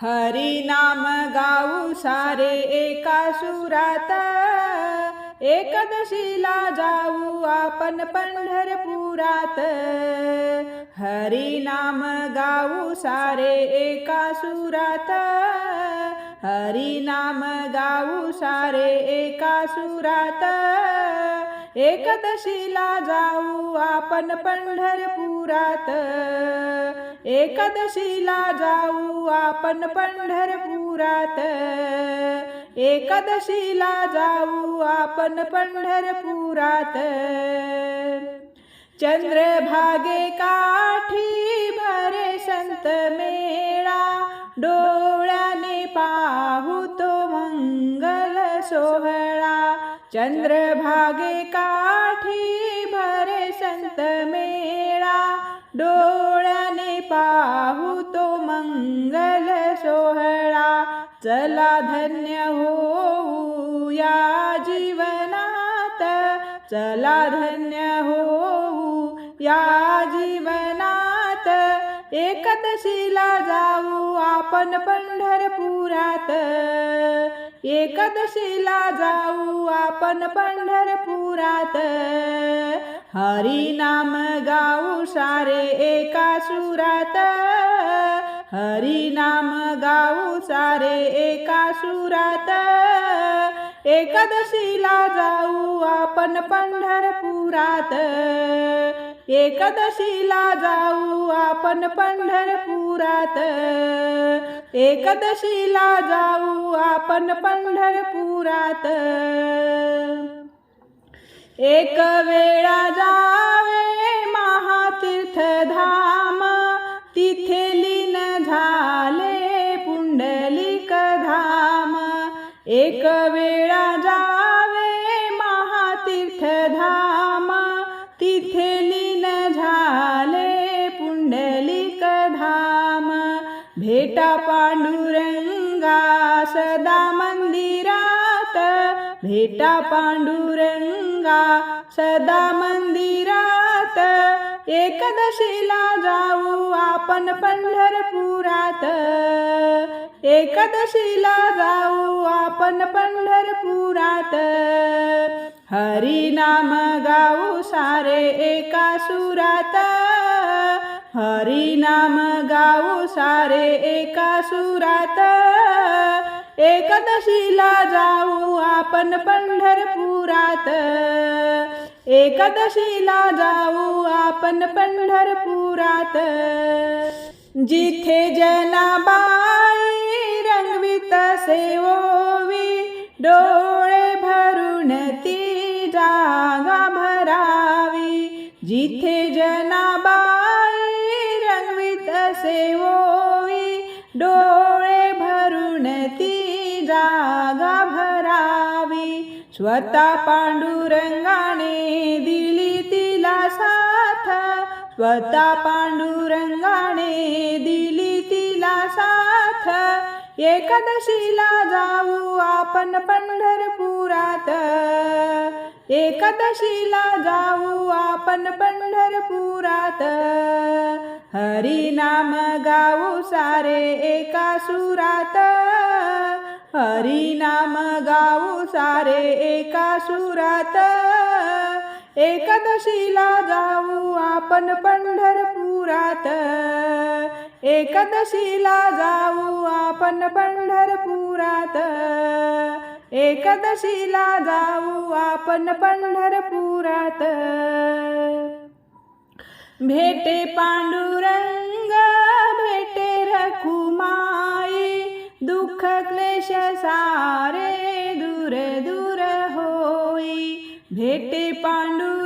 हरी नाम गाऊ सारे एका सुरात. एकदशीला जाऊ आपण पंढरपुरात. हरी नाम गाऊ सारे एका सुरात. हरी नाम गाऊ सारे एका सुरात. एकदशीला जाऊ आपण पंढरपुरात. एकादशीला जाऊ आपण पंढरपुरात. एकादशीला जाऊ आपण पंढरपुरात. चंद्रभागे काठी भरे संत मेळा. डोळ्याने पाहू तो मंगल सोहळा. चंद्रभागे काठी भरे संत मेळा. डोळ पाहू तो मंगल सोहळा. चला धन्य होऊ या जीवनात. चला धन्य होऊ या जीवनात. एकदशीला जाऊ आपण पंढरपुरात. एकदशीला जाऊ आपण पंढरपुरात. हरी नाम गाऊ सारे एका सुरात. हरी नाम गाऊ सारे एका सुरात. एकादशीला जाऊ आपण पंढरपुरात. एकादशीला जाऊ आपण पंढरपुरात. एकादशीला जाऊ आपण पंढरपुरात. एक वेळा एक वेळा जावे महातीर्थ धामा तिथे लीन झाले पुंडलिक धाम. भेटा पांडुरंगा सदा मंदिरात. भेटा पांडुरंगा सदा मंदिरात. एकदशीला जाऊ आपण पंढरपुरात. एकदशीला जाऊ आपण पंढरपुरात. हरी नाम गाऊ सारे एका सुरात. हरी नाम गाऊ सारे एका सुरात. एकदशीला जाऊ आपण पंढरपुरात. एकदशीला जाऊ आपण पंढरपुरात. जिथे जनाबा ओवी डोळे भरून ती जागा भरावी. जिथे जनाबाई रंगवित ओवी डोळे भरून ती जागा भरावी. स्वतः पांडुरंगाने दिली तिला साथ स्वतः पांडुरंगाने दिली तिला साथ. एकादशीला जाऊ आपण पंढरपुरात. एकादशीला जाऊ आपण पंढरपुरात. हरी नाम गाऊ सारे एका सुरात. हरी नाम गाऊ सारे एका सुरात. एकादशीला जाऊ आपण पंढरपुरात. एकदशीला जाऊ आपण पंढरपुरात. एकदशीला जाऊ आपण पंढरपुरात. भेटे पांडुरंग भेटे रखुमाई दुःख क्लेश सारे दूर दूर होई. भेटे पांडुरंग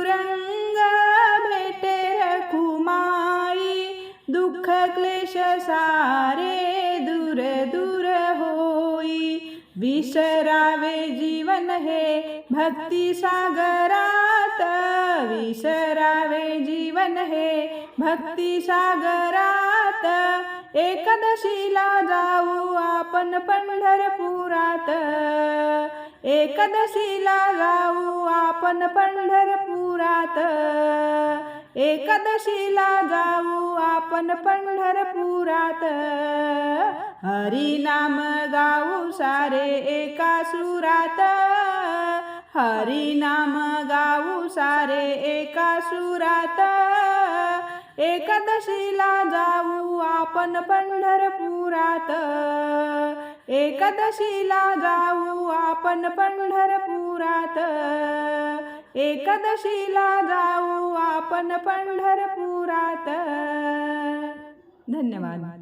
क्लेश सारे दूर दूर होई। विसरावे जीवन हे भक्ती सागरात। विसरावे जीवन हे भक्ती सागरात। एकदशीला जाऊ आपण पंढरपुरात। एकदशीला जाऊ आपण पंढरपुरात। एकादशीला जाऊ आपण पंढरपुरात. हरिनाम गाऊ सारे एका सुरात. हरिनाम गाऊ सारे एका सुरात. एकादशीला जाऊ आपण पंढरपुरात. एकादशीला जाऊ आपण पंढरपुरात. एकादशीला जाऊ आपण पंढरपुरात. धन्यवाद.